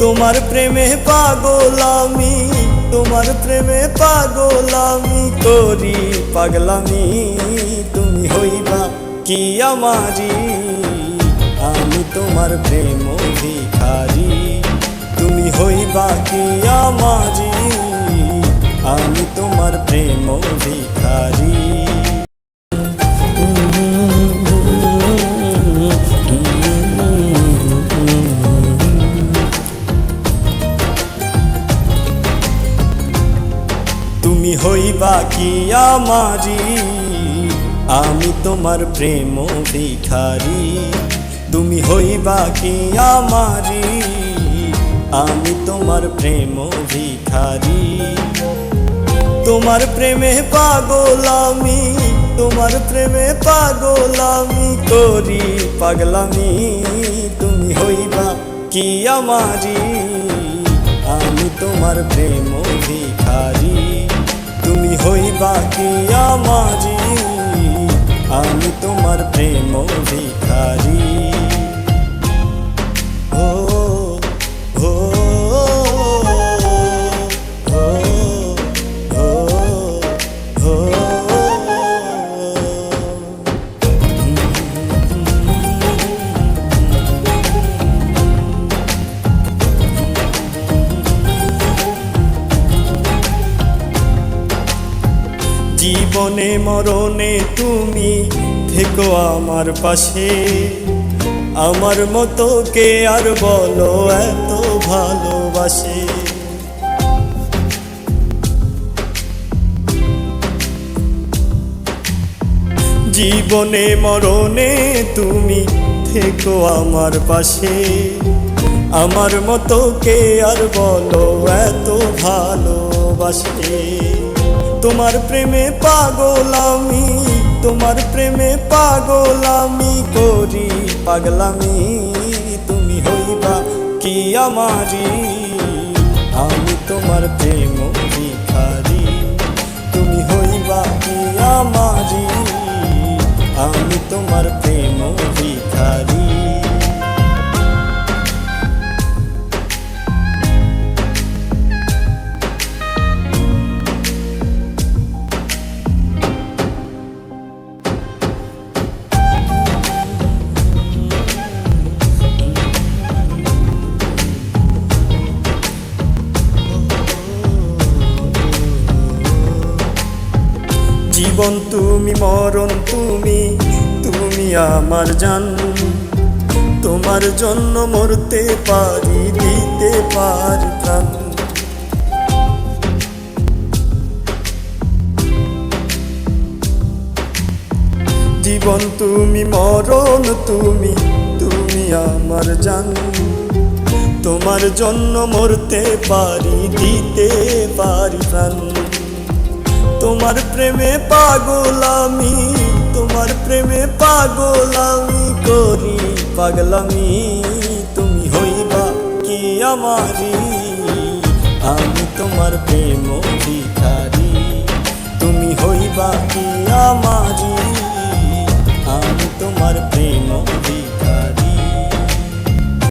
তোমার প্রেমে পাগল আমি, তোমার প্রেমে পাগল আমি পাগলামি তুমি হইবা কি আমারি? আমি তোমার প্রেম ভিখারি, তুমি হইবা কি আমারি? আমি তোমার প্রেম ভিখারি। হইবা কি আমারি? আমি তোমার প্রেম ভিখারি। তুমি হইবা কি আমারি? আমি তোমার প্রেম ভিখারি। তোমার প্রেমে পাগল তোমার প্রেমে পাগল আমি করি পাগলামি। তুমি হইবা কি আমারি? আমি তোমার প্রেম ভিখারি। তুমি হইবা কি আমারি? আমি তোমার প্রেম ভিখারি জীবনে মরণে তুমি থেকো আমার পাশে। আমার মতো কে আর বলো এত ভালোবাসে? জীবনে মরণে তুমি থেকো আমার পাশে। আমার মতো কে আর বলো এত ভালোবাসে? তোমার প্রেমে পাগল আমি, তোমার প্রেমে পাগল আমি করি পাগলামি। তুমি হইবা কি আমারি? আমি তোমার প্রেম ভিখারি। তুমি হইবা কি আমারি? আমি তোমার জীবন তুমি, মরণ তুমি তুমি আমার জান। তোমার জন্য মরতে পারি, দিতে পারি জীবন তুমি, মরণ তুমি তুমি আমার জান। তোমার জন্য মরতে পারি, দিতে পারি প্রাণ। তোমার প্রেমে পাগল আমি তোমার প্রেমে পাগল আমি করি পাগলামি। তুমি হইবা কি আমারি? আমি তোমার প্রেম অধিকারী। তুমি হইবা কি আমারি?